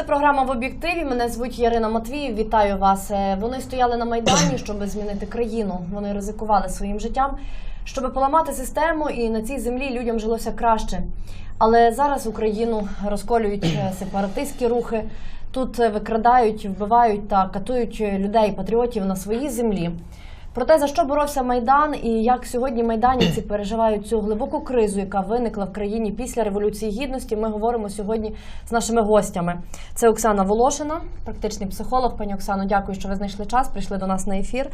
Це програма в об'єктиві. Мене звуть Ярина Матвіїв. Вітаю вас. Е, Вони стояли на майдані, щоб змінити країну. Вони ризикували своїм життям, щоб поламати систему, і на цій землі людям жилося краще. Але зараз Україну розколюють е, сепаратистські рухи. Тут е, викрадають, вбивають та катують людей, патріотів на своїй землі. Про те, за що боровся майдан, і як сьогодні майданівці переживають цю глибоку кризу, яка виникла в країні після революції гідності. Ми говоримо сьогодні з нашими гостями. Це Оксана Волошина, практичний психолог. Пані Оксано, дякую, що ви знайшли час. Прийшли до нас на ефір.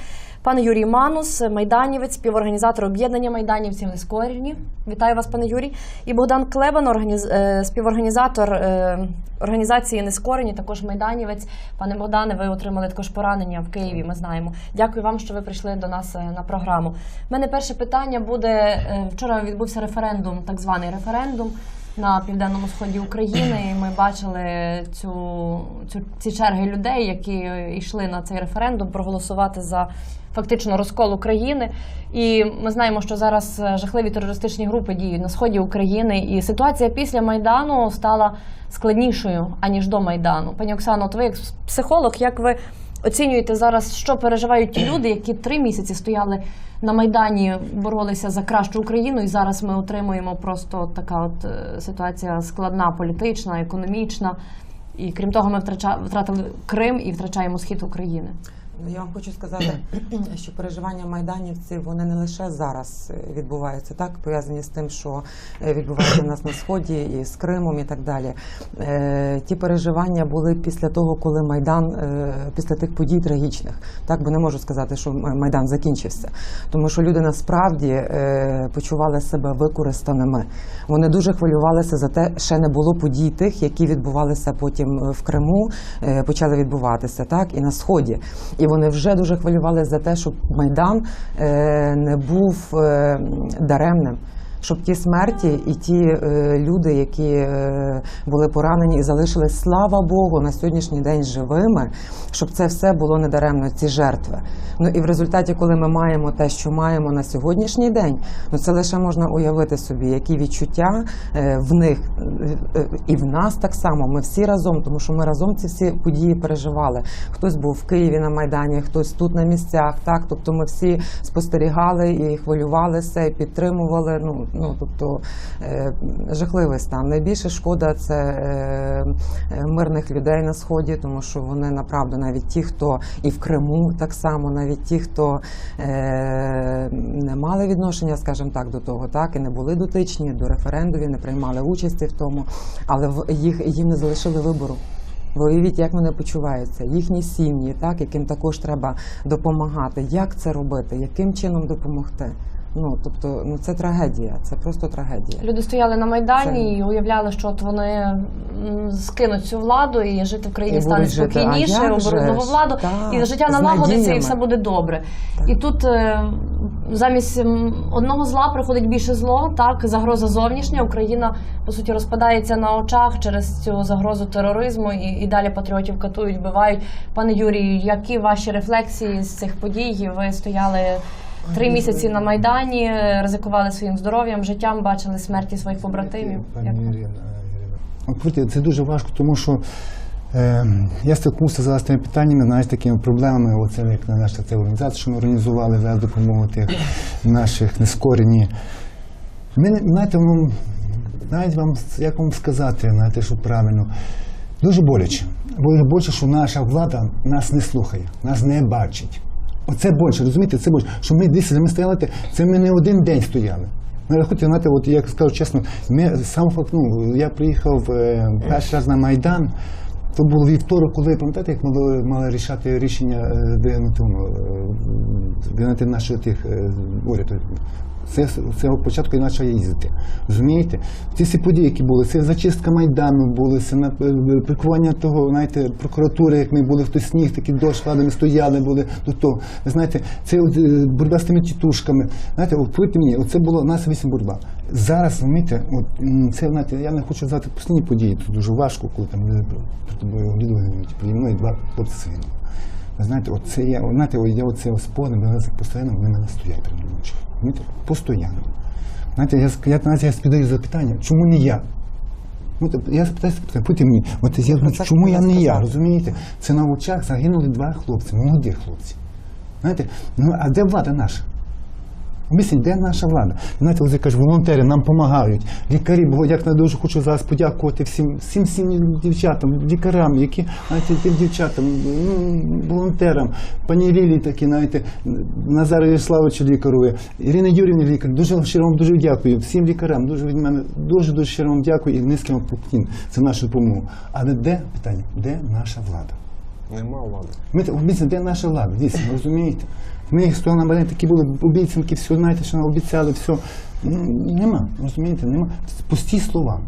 Пан Юрій Манус, майданівець, співорганізатор об'єднання майданівців Нескорірні. Вітаю вас, пане Юрій. І Богдан Клебан, організ... е, співорганізатор е, організації Нескорені, також майданівець. Пане Богдане, ви отримали також поранення в Києві. Ми знаємо. Дякую вам, що ви прийшли до нас е, на програму. У мене перше питання буде е, вчора. Відбувся референдум, так званий референдум. На південному сході України ми бачили цю, цю ці черги людей, які е, йшли на цей референдум проголосувати за фактично розкол України. І ми знаємо, що зараз жахливі терористичні групи діють на сході України, і ситуація після майдану стала складнішою аніж до майдану. Пані Оксано, от ви як психолог, як ви оцінюєте зараз, що переживають ті люди, які три місяці стояли на майдані, боролися за кращу Україну, і зараз ми отримуємо просто така от е, ситуація складна, політична, економічна. І крім того, ми втратили Крим і втрачаємо схід України. Ну, Я вам хочу сказати, що переживання майданівців вони не лише зараз е, відбуваються, так пов'язані з тим, що е, відбувається в нас на сході і з Кримом, і так далі. Е, Ті переживання були після того, коли майдан після тих подій трагічних. Так, бо не можу сказати, що майдан закінчився, тому що люди насправді почували себе використаними. Вони дуже хвилювалися за те, ще не було подій тих, які відбувалися потім в Криму, почали відбуватися так і на сході. І вони вже дуже хвилювалися за те, щоб майдан е, не був е, даремним. Щоб ті смерті і ті е, люди, які е, були поранені і залишились, слава Богу, на сьогоднішній день живими, щоб це все було недаремно, ці жертви. Ну і в результаті, коли ми маємо те, що маємо на сьогоднішній день, ну це лише можна уявити собі, які відчуття е, в них і в нас так само. Ми всі разом, тому що ми разом ці всі події переживали. Хтось був в Києві на майдані, хтось тут на місцях. Так, тобто ми всі спостерігали і хвилювалися, і підтримували. Ну ну тобто е, жахливий стан. Найбільше шкода це е, е, мирних людей на сході, тому що вони направду навіть ті, хто і в Криму так само, навіть ті, хто не мали відношення, скажімо так, до того, так і не були дотичні до референдумів, не приймали участі в тому, але їх їм не залишили вибору. Ви уявіть, як вони почуваються, їхні сім'ї, так яким також треба допомагати. Як це робити? Яким чином допомогти? Ну тобто, ну це трагедія, це просто трагедія. Люди стояли на майдані Це- і уявляли, що от вони скинуть цю владу і жити в країні І стане спокійніше, оберуть нову владу, Так, і життя налагодиться, і все буде добре. Так. І тут е, замість одного зла приходить більше зло. Так, загроза зовнішня. Україна по суті розпадається на очах через цю загрозу тероризму, і, і далі патріотів катують, вбивають. Пане Юрію, які ваші рефлексії з цих подій? Ви стояли. Три місяці на майдані ризикували своїм здоров'ям, життям, бачили смерті своїх побратимів. Пані Ірина, Ірина. Це дуже важко, тому що е, я стикнувся зараз з тими питаннями, знаєш, такими проблемами. Оце як на наша ця організація, що ми організували за допомогою тих наших нескорені. Ми, знаєте, ну, навіть вам, як вам сказати, знаєте, що правильно. Дуже боляче. Дуже боляче, що наша влада нас не слухає, нас не бачить. Оце більше, розумієте, це більше. Що ми десь ми стояли, це ми не один день стояли. Ми хоч, знаєте, от я скажу чесно, ми сам ну, я приїхав е, перший раз на Майдан. То був вівторок, коли пам'ятаєте, як ми мали рішати рішення е, де, ну, е, наших тих е, уряд. Це з цього початку і почав їздити. Розумієте? Ці всі події, які були, це зачистка майдану були, це прикування того, знаєте, прокуратури, як ми були в той сніг, такі дощ, ладно, ми стояли, були до того. Ви знаєте, це е, боротьба з тими тітушками. Знаєте, от повірте мені, оце було у нас вісім боротьба. Зараз, розумієте, от це знаєте, я не хочу назвати постійні події, це дуже важко, коли там люди проти тобою відвоюють, переді мною два хлопці знаєте, оце це я, знаєте, я оце спогадом, мене постійно вони мене стоять перед ночі. Постійно. Знаєте, я, я, я, я спідаю запитання, чому не я? Ну, тобто, я запитаюся, потім мені, от я, Про чому я не я, розумієте? Це на очах загинули два хлопці, молоді хлопці. Знаєте, ну а де влада наша? Об'ясніть, де наша влада? Знаєте, ось я кажу, волонтери нам допомагають. Лікарі, бо як я дуже хочу зараз подякувати всім, всім, всім дівчатам, лікарям, які, знаєте, тим дівчатам, ну, волонтерам, пані Лілі такі, знаєте, Назару Ярославовичу лікарує, Ірина Юрівна лікар. Дуже щиро вам дуже дякую. Всім лікарям, дуже від мене дуже дуже щиро вам дякую і низьким поклін за нашу допомогу. Але де питання? Де наша влада? Нема влади. Ми обіцяли, де наша влада, дійсно, розумієте? Ми їх стояли на мене такі були обіцянки, все, знаєте, що нам обіцяли, все. Ну, нема, розумієте, нема. Це пусті слова.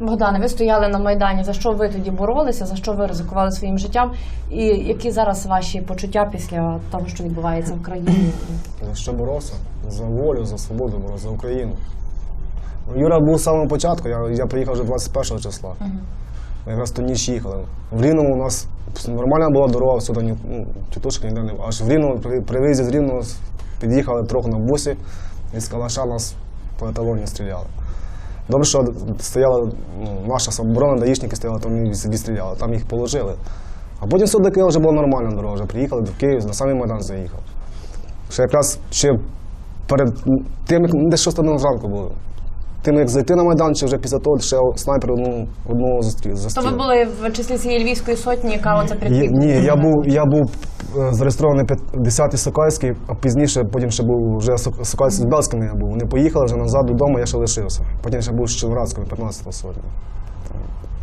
Богдане, ви стояли на майдані. За що ви тоді боролися? За що ви ризикували своїм життям? І які зараз ваші почуття після того, що відбувається в країні? За що боровся? За волю, за свободу боровся, за Україну. Ну, Юра був з самого початку, я, я приїхав вже 21 числа. Ми якраз ту ніч їхали. В Рівному у нас нормальна була дорога, сюди ні, ну, тітушки ніде не було. Аж в Рівному, при, виїзді з Рівного під'їхали трохи на бусі, і з калаша нас по еталоні стріляли. Добре, що стояла ну, наша самооборона, даїшники стояли, там і собі стріляли, там їх положили. А потім сюди до Києва вже була нормальна дорога, вже приїхали до Києва, на самий Майдан заїхав. Ще якраз ще перед тим, як десь 6 годин зранку було. Тим, як зайти на Майдан, чи вже після того ще снайпер одну, одного зустрів. То ви були в числі цієї львівської сотні, яка оце Є- Ні, я був, я був е, зареєстрований 10-й Сокальський, а пізніше потім ще був вже Сок- Сокальський з Белськими я був. Вони поїхали вже назад додому, я ще лишився. Потім ще був з Чилградськими 15 сотні.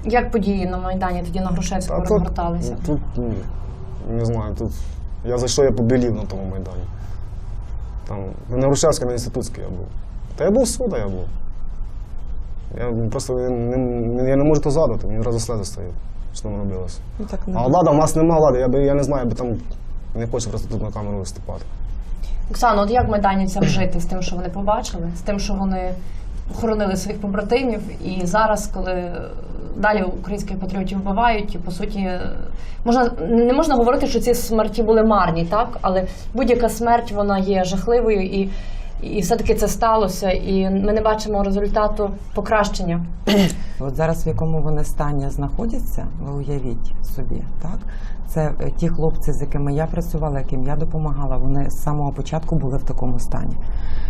Як події на майдані тоді на Грушевському Та тут- розгорталися? Тут ні, не знаю, тут я зайшов, я побілів на тому майдані. Там, на Грушевській, на інститутській я був. Та я був суда, я був. Я просто не, не, я не можу то згадати, мені одразу сльози стають, що там робилося. Ну, так не А влада, в нас нема влади, я, би, я не знаю, я би там не хочу просто тут на камеру виступати. Оксано, от як майданівцям жити з тим, що вони побачили, з тим, що вони охоронили своїх побратимів, і зараз, коли далі українських патріотів вбивають, і по суті можна не можна говорити, що ці смерті були марні, так але будь-яка смерть вона є жахливою і. І все-таки це сталося, і ми не бачимо результату покращення. От зараз в якому вони стані знаходяться, ви уявіть собі, так? Це е, ті хлопці, з якими я працювала, яким я допомагала, вони з самого початку були в такому стані.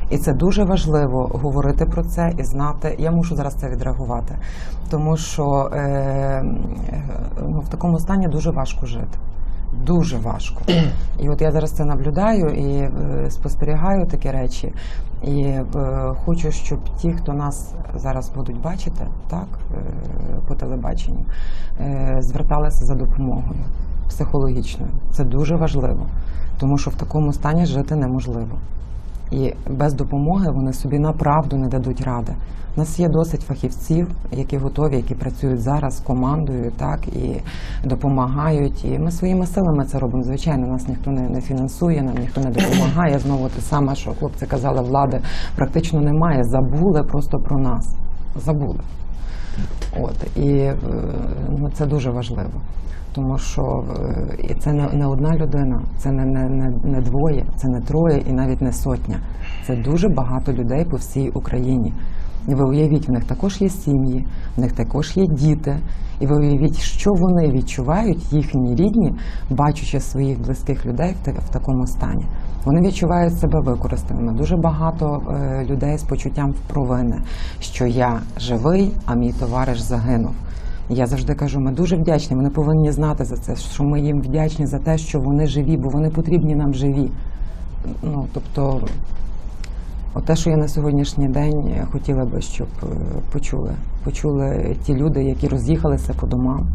І це дуже важливо говорити про це і знати. Я мушу зараз це відреагувати, тому що е, е, ну, в такому стані дуже важко жити. Дуже важко. І от я зараз це наблюдаю і е, спостерігаю такі речі. І е, хочу, щоб ті, хто нас зараз будуть бачити, так, е, по телебаченню, зверталися за допомогою психологічною. Це дуже важливо, тому що в такому стані жити неможливо. І без допомоги вони собі направду не дадуть ради. У нас є досить фахівців, які готові, які працюють зараз командою, так і допомагають. І ми своїми силами це робимо. Звичайно, нас ніхто не, не фінансує, нам ніхто не допомагає. Знову те саме, що хлопці казали, влади практично немає. Забули просто про нас. Забули. От і е, ну, це дуже важливо. Тому що е, і це не, не одна людина, це не, не, не, двоє, це не троє і навіть не сотня. Це дуже багато людей по всій Україні. І ви уявіть, в них також є сім'ї, в них також є діти. І ви уявіть, що вони відчувають, їхні рідні, бачачи своїх близьких людей в, в такому стані. Вони відчувають себе використаними. Дуже багато е, людей з почуттям провини, що я живий, а мій товариш загинув. Я завжди кажу, ми дуже вдячні. Вони повинні знати за це, що ми їм вдячні за те, що вони живі, бо вони потрібні нам живі. Ну тобто, от те, що я на сьогоднішній день хотіла би, щоб е, почули. Почули ті люди, які роз'їхалися по домам,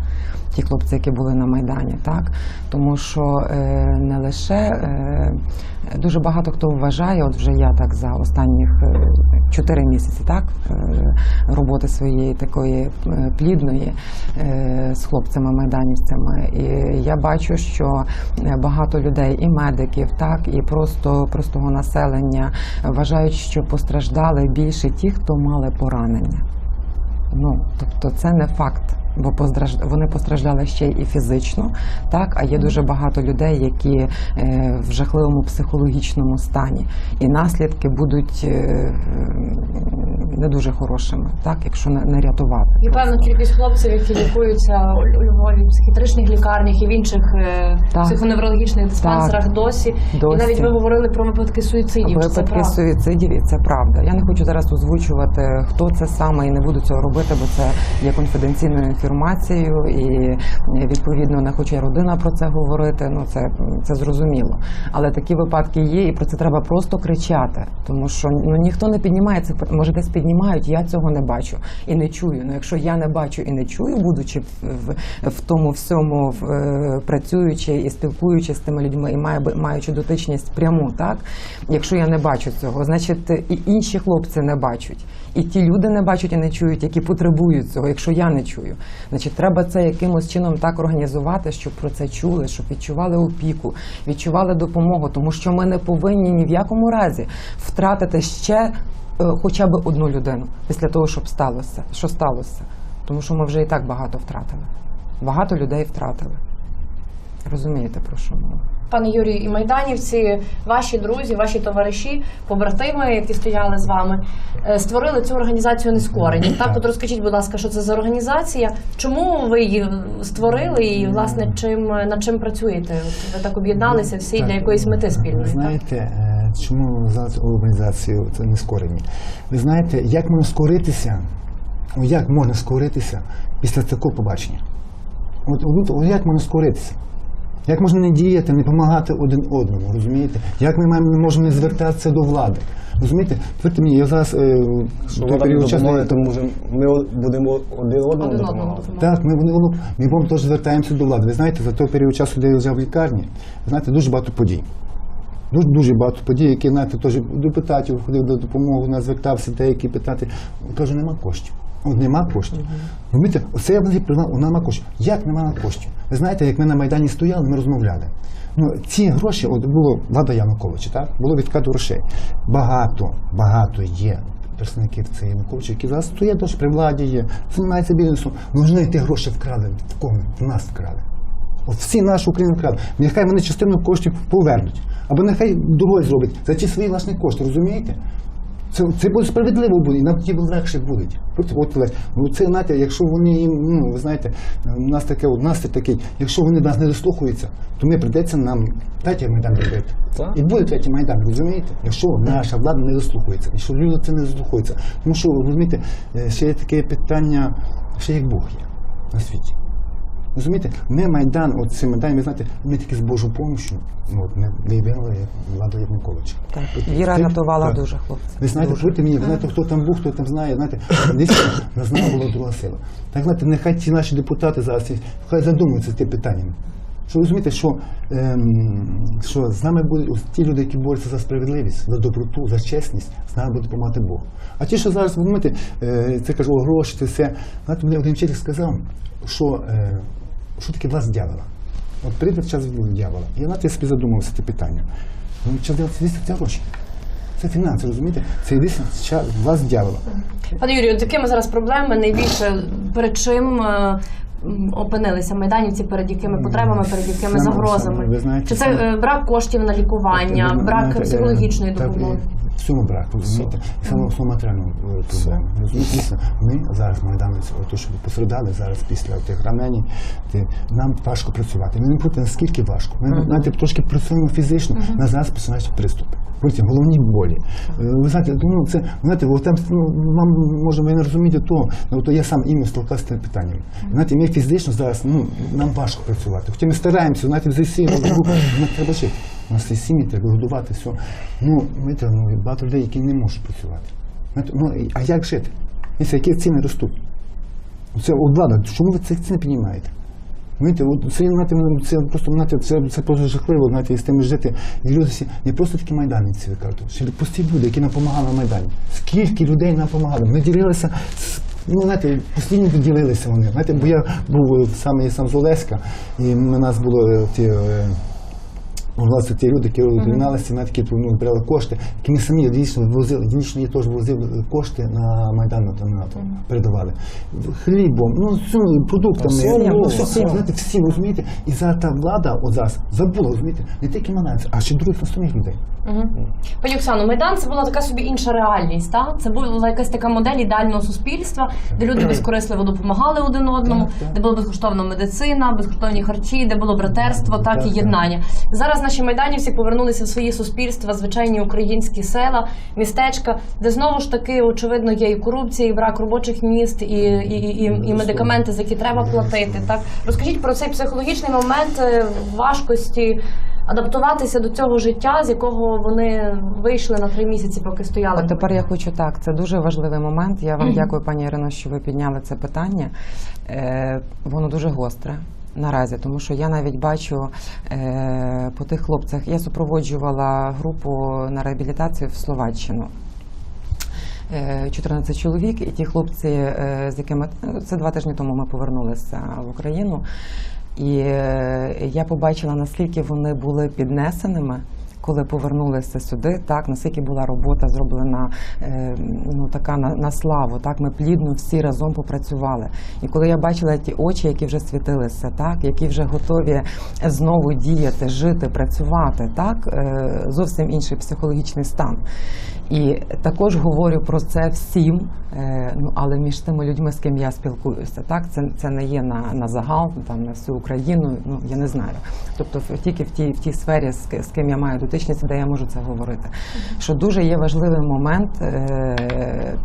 ті хлопці, які були на Майдані, так? Тому що е, не лише е, дуже багато хто вважає, от вже я так за останніх е, чотири місяці, так, е, роботи своєї такої е, плідної е, з хлопцями-майданівцями. І я бачу, що е, багато людей, і медиків, так, і просто простого населення вважають, що постраждали більше ті, хто мали поранення. Ну, тобто це не факт. Бо вони постраждали ще й фізично, так а є дуже багато людей, які е, в жахливому психологічному стані, і наслідки будуть е, не дуже хорошими, так, якщо не, рятувати. І певна кількість хлопців, які лікуються у Львові в психіатричних лікарнях і в інших е, Так. психоневрологічних диспансерах досі. І Досі. навіть ви говорили про випадки суїцидів. Це Випадки правда? суїцидів, і це правда. Я не хочу зараз озвучувати, хто це саме, і не буду цього робити, бо це є конфіденційною інформацією, і е, відповідно не хоче родина про це говорити. Ну це, це зрозуміло. Але такі випадки є, і про це треба просто кричати, тому що ну ніхто не піднімає пит- може десь піднімають. Я цього не бачу і не чую. Ну якщо я не бачу і не чую, будучи в, в, тому всьому в, е, працюючи і спілкуючи з тими людьми, і має, маючи дотичність пряму, так якщо я не бачу цього, значить і інші хлопці не бачать, і ті люди не бачать і не чують, які потребують цього. Якщо я не чую, значить треба це якимось чином так організувати, щоб про це чули, щоб відчували опіку, відчували допомогу, тому що ми не повинні ні в якому разі втратити ще е, хоча б одну людину після того, щоб сталося, що сталося, тому що ми вже і так багато втратили. Багато людей втратили. Розумієте, про що мова? Пане Юрію, і майданівці, ваші друзі, ваші товариші, побратими, які стояли з вами, е, створили цю організацію нескорені. Так, от розкажіть, будь ласка, що це за організація? Чому ви її створили і власне чим над чим працюєте? От ви так об'єдналися всі для якоїсь мети спільної. Ви так? знаєте, е, чому за організацію це не скорені? Ви знаєте, як можна скоритися? Як можна скоритися після такого побачення? От, от, от як можна скоритися? Як можна не діяти, не допомагати один одному, розумієте? Як ми маємо, можемо не звертатися до влади? Розумієте? Повірте мені, я зараз е, Що той влада не період часу- допомагає, тому що ми будемо один одному Один одному допомагати. допомагати. Так, ми, вони, воно, ми вам теж звертаємося до влади. Ви знаєте, за той період часу, де я лежав в лікарні, ви знаєте, дуже багато подій. Дуже, дуже багато подій, які знаєте, теж до депутатів ходив до допомоги, нас звертався, деякі питати. Кажу, нема коштів. Нема коштів. Розумієте, оце я взагалі признав, о, нема коштів. Як нема коштів? Ви знаєте, як ми на Майдані стояли, ми розмовляли. Ну, ці гроші, от було влада Януковича, так? Було відкат грошей. Багато, багато є представників цієї Януковича, які зараз стоять теж при владі є, займаються бізнесом. Ну, вони ті гроші вкрали. В кого? В нас вкрали. От всі наші Україну вкрали. Нехай вони частину коштів повернуть. Або нехай дорогою зроблять за ті свої власні кошти, розумієте? Це, це буде справедливо буде, і нам тоді легше буде. От, ну, це, знаєте, якщо вони, ну, ви знаєте, у нас таке, у нас такий, якщо вони нас не дослухаються, то ми прийдеться нам третій майдан робити. І буде третій майдан, розумієте? Якщо наша влада не дослухається, якщо люди це не дослухаються. Тому що, розумієте, е, ще є таке питання, ще як Бог є на світі. Розумієте, ми Майдан, от цей Майдан, ви знаєте, ми тільки з Божою помощю, ну, от ми виявили владу Януковича. Так, віра рятувала дуже хлопців. Ви знаєте, повірте мені, ви знаєте, хто там був, хто там знає, знаєте, десь не знала була друга сила. Так знаєте, нехай ці наші депутати зараз хай задумуються тим питаннями. Що розумієте, що, ем, що з нами будуть ось ті люди, які борються за справедливість, за доброту, за чесність, з нами буде допомагати Бог. А ті, що зараз, ви знаєте, е, це кажу, гроші, це все. Знаєте, мені один вчитель сказав, що, е, що таке власть дьявола. От прийде час дьявола. І знаєте, я собі задумався це питання. Ну, час дьявола це це гроші. Це фінанси, розумієте? Це дійсно час власть дьявола. Пане Юрію, от якими зараз проблеми найбільше перед чим е, опинилися майданівці, перед якими потребами, перед якими Саме- загрозами? саме, ви знаєте, Чи це саме- е, брак коштів на лікування, Ви брак знаєте, психологічної е, допомоги? Всьому брак, розумієте? І саме основно матеріальну е, проблему. Розумієте, ми зараз майданець, то, що ви пострадали зараз після тих ранень, нам важко працювати. Ми не проти, наскільки важко. Ми знаєте, трошки працюємо фізично, на зараз починають приступи. Потім головні болі. Е, Ви знаєте, ну це знаєте, там ну, вам може ви не розумієте того, ну то я сам іменно столкався з тим питанням. Знаєте, ми фізично зараз ну нам важко працювати. Хоча ми стараємося, знаєте, в ЗСІ нам треба жити. У нас є сім'ї, треба годувати все. Ну, знаєте, ну багато людей, які не можуть працювати. Ну а як жити? Дивіться, які ціни ростуть? Це от влада, чому ви цих цін піднімаєте? Знаєте, от це, це просто знаєте, це, це просто жахливо, знаєте, і з тим жити. І люди всі не просто такі майданівці, ви кажете, ще прості люди, які нам допомагали на Майдані. Скільки людей нам допомагали? Ми ділилися. Ну, знаєте, постійно ділилися вони. Знаєте, бо я був е, саме я сам з Олеська, і на нас було е, ті. Власне, ті люди, які об'єдналися, на такі ну, брали кошти, які ми самі дійсно возили, дійсно я теж возив кошти на Майдан на НАТО, передавали. Хлібом, ну, всю, продуктами, Всім ну, все, всім. знаєте, всі розумієте? І за та влада от зараз забула, розумієте, не тільки майданців, а ще других наступних людей. Угу. Пані Оксано, Майдан це була така собі інша реальність. Та? Це була якась така модель ідеального суспільства, де люди безкорисливо допомагали один одному, де була безкоштовна медицина, безкоштовні харчі, де було братерство, так, і єднання. Зараз наші майданівці повернулися в свої суспільства, звичайні українські села, містечка, де знову ж таки очевидно є і корупція, і брак робочих міст, і, і, і, і, і медикаменти, за які треба платити. Так розкажіть про цей психологічний момент е, важкості. Адаптуватися до цього життя, з якого вони вийшли на три місяці, поки стояли. От тепер я хочу так. Це дуже важливий момент. Я вам дякую, пані Ірино, що ви підняли це питання. Е, воно дуже гостре. Наразі, тому що я навіть бачу е, по тих хлопцях, я супроводжувала групу на реабілітацію в Словаччину. Е, 14 чоловік, і ті хлопці, е, з якими ну, це два тижні тому ми повернулися в Україну. І е, я побачила, наскільки вони були піднесеними. Коли повернулися сюди, так наскільки була робота зроблена е, ну така на, на славу, так ми плідно всі разом попрацювали. І коли я бачила ті очі, які вже світилися, так які вже готові знову діяти, жити, працювати, так е, зовсім інший психологічний стан. І також говорю про це всім, е, ну але між тими людьми, з ким я спілкуюся, так це, це не є на, на загал, там на всю Україну. Ну я не знаю. Тобто тільки в тій в тій сфері, з, з ким я маю дотичність, де я можу це говорити. Що дуже є важливий момент е,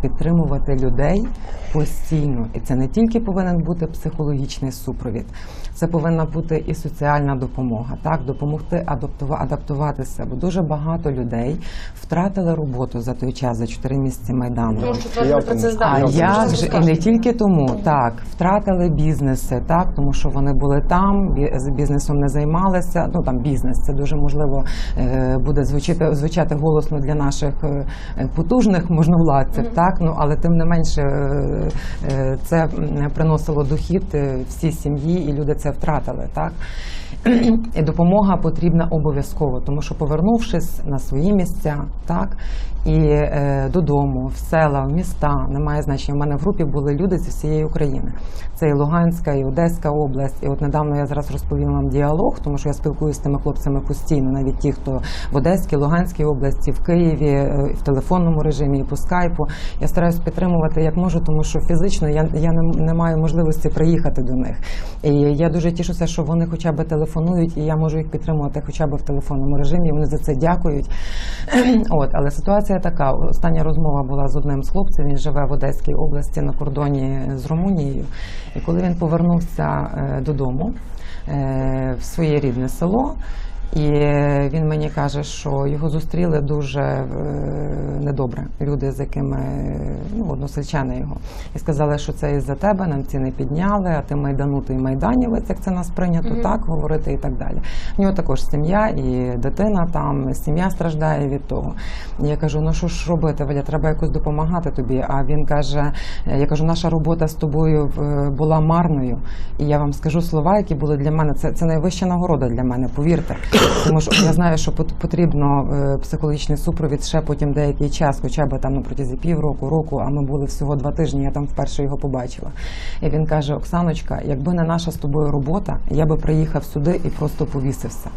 підтримувати людей постійно, і це не тільки повинен бути психологічний супровід, це повинна бути і соціальна допомога, так допомогти адаптува, адаптуватися. Бо дуже багато людей втратили роботу за той час, за 4 місяці майдану. Тому що Я це про А здатно. як і не тільки тому, так втратили бізнеси, так тому що вони були там, бі- з бізнесом не займалися. Ну там бізнес це дуже можливо е, буде звучати звучати голосно для наших е, потужних можновладців, так ну але тим не менше е, це м, приносило дохід е, всій сім'ї, і люди це втратили, так. Допомога потрібна обов'язково, тому що повернувшись на свої місця, так і е, додому, в села, в міста, немає значення. У мене в групі були люди зі всієї України. Це і Луганська, і Одеська область. І от недавно я зараз розповім вам діалог, тому що я спілкуюся з тими хлопцями постійно, навіть ті, хто в Одеській, Луганській області, в Києві, е, в телефонному режимі, і по скайпу. Я стараюсь підтримувати як можу, тому що фізично я, я не, не маю можливості приїхати до них. І я дуже тішуся, що вони хоча б телефонують, і я можу їх підтримувати хоча б в телефонному режимі. Вони за це дякують. От, але ситуація така. Остання розмова була з одним з хлопців. Він живе в Одеській області на кордоні з Румунією. І коли він повернувся е, додому е, в своє рідне село. І він мені каже, що його зустріли дуже е, недобре люди, з якими ну, односельчани його, і сказали, що це із-за тебе нам ціни підняли, а ти майданутий майданівець, як це нас прийнято, Мгм. так говорити і так далі. В нього також сім'я і дитина там, сім'я страждає від того. І я кажу, ну що ж робити, Валя, треба якось допомагати тобі. А він каже: е, я кажу, наша робота з тобою була марною. І я вам скажу слова, які були для мене. Це, це найвища нагорода для мене, повірте. Тому що я знаю, що пот- потрібно е, психологічний супровід ще потім деякий час, хоча б там на протязі півроку, року, а ми були всього два тижні, я там вперше його побачила. І він каже: Оксаночка, якби не наша з тобою робота, я би приїхав сюди і просто повісився.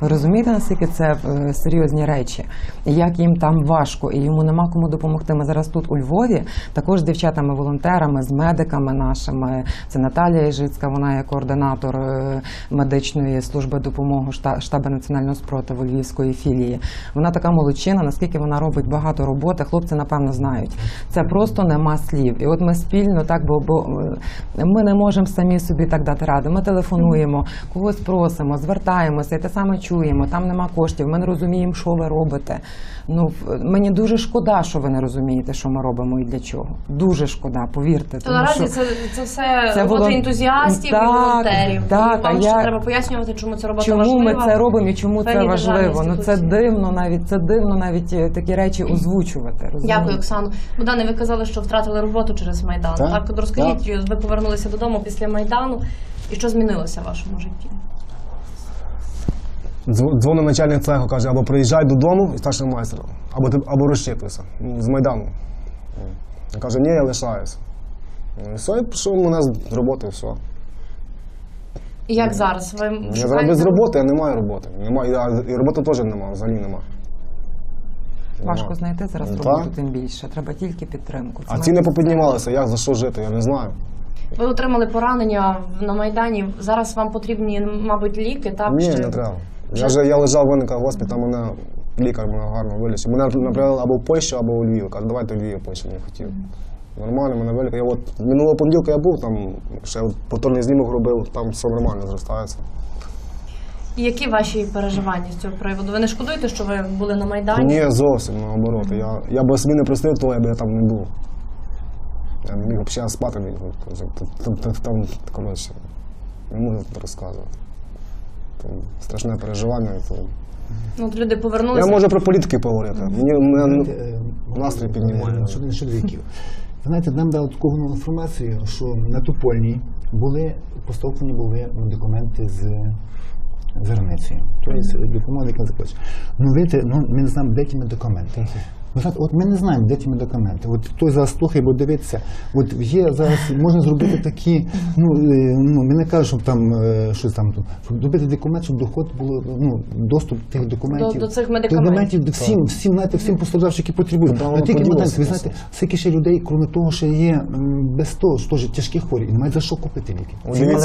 Розумієте, наскільки це е, серйозні речі, як їм там важко, і йому нема кому допомогти. Ми зараз тут у Львові, також з дівчатами-волонтерами, з медиками нашими. Це Наталія Іжицька, вона є координатор е, медичної служби допомоги шта- штабу національного спротиву Львівської філії. Вона така молодчина, наскільки вона робить багато роботи. Хлопці напевно знають. Це просто нема слів. І от ми спільно так, бо, бо е, ми не можемо самі собі так дати ради. Ми телефонуємо, когось просимо, звертаємося, і те саме чуємо. Там нема коштів. Ми не розуміємо, що ви робите. Ну мені дуже шкода, що ви не розумієте, що ми робимо і для чого. Дуже шкода, повірте. Тому наразі що- це, це все Це робота волон- ентузіастів Так, і волонтерів. так, і вам а ще треба пояснювати, чому ця робота Чому важлива. ми це робимо і чому це важливо? Ну це дивно, навіть це дивно навіть е, такі речі озвучувати. розумієте? Дякую, Оксано. Богдане, ви казали, що втратили роботу через Майдан. Так, Так, От розкажіть, ви повернулися додому після Майдану, і що змінилося в вашому житті? Дз- Дзвонить начальник цеху, каже, або приїжджай додому і старшим майстером, або, ти- або розчитуйся Ну, з Майдану. Він каже, ні, я лишаюся. Ну, І все, і пішов мене з роботи, і все. І як зараз? Ви Я шукаєте- зараз без роботи, я не маю роботи. Нема, і, і роботи теж немає, взагалі немає. Важко Нема. знайти зараз Ну, роботу, так. тим більше. Треба тільки підтримку. Це А ціни попіднімалися, як за що жити, я не знаю. Ви отримали поранення на майдані. Зараз вам потрібні, мабуть, ліки, так Ні, Чи- не треба. Я, вже, я лежав в винника в госпіталі, мене лікар мене гарно вилічив. Мене направили або в Польщу, або у Львів. Каже, давайте в Львів Польщу не хотів. Нормально, мене вилікар. Я от минулого понеділка я був там, ще от повторний знімок робив, там все нормально зростається. І які ваші переживання з цього приводу? Ви не шкодуєте, що ви були на майдані? Ні, зовсім наоборот. Я, я би собі не простив того, якби я там не був. Я не міг взагалі спати не міг. Там, там, там, коротше, не можу розказувати. Страшне переживання. То... Ну, от люди повернулися. Я можу про політики поговорити. Мені мене, настрій піднімає. е, Щодо, щодо віків. Ви знаєте, нам дали таку нову інформацію, що на Топольній були поставлені були документи з за границею. Тобто допомоги, яка заплачена. Ну, видите, ну, ми не знаємо, де ті документи. Ви знаєте, от ми не знаємо, де ті документи. От хтось зараз слухає, буде дивитися. От є зараз, можна зробити такі, ну, е, ну ми не кажемо, щоб там е, щось там, щоб зробити документ, щоб доход було, ну, доступ тих документів. до цих медикаментів. Документів всім, всім, знаєте, всім постраждавшим, які потребують. Не тільки поділося медикаменти, ви знаєте, скільки ще людей, крім того, що є без того, що теж тяжкі хворі, і немає за що купити ліки.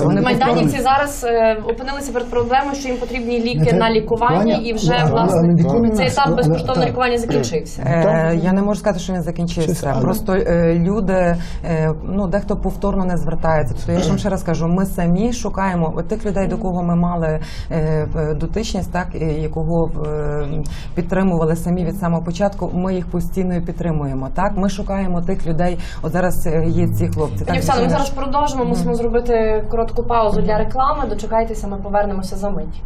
Вони Майданівці зараз е, опинилися перед проблемою, що їм потрібні ліки Це на лікування, і вже власне цей етап але- безкоштовного лікування закінчився. Е, я не можу сказати, що він закінчився. Але- Просто е, люди, е, ну дехто повторно не звертається. Тобто я ж вам ще раз кажу, ми самі шукаємо от тих людей, до кого ми мали е, дотичність, так і якого е, підтримували самі від самого початку. Ми їх постійно і підтримуємо. Так, ми шукаємо тих людей. От зараз е, є ці хлопці. Пані так, Оксано, ми зараз продовжимо. Мусимо зробити коротку паузу для реклами. Дочекайтеся, ми повернемося за мить.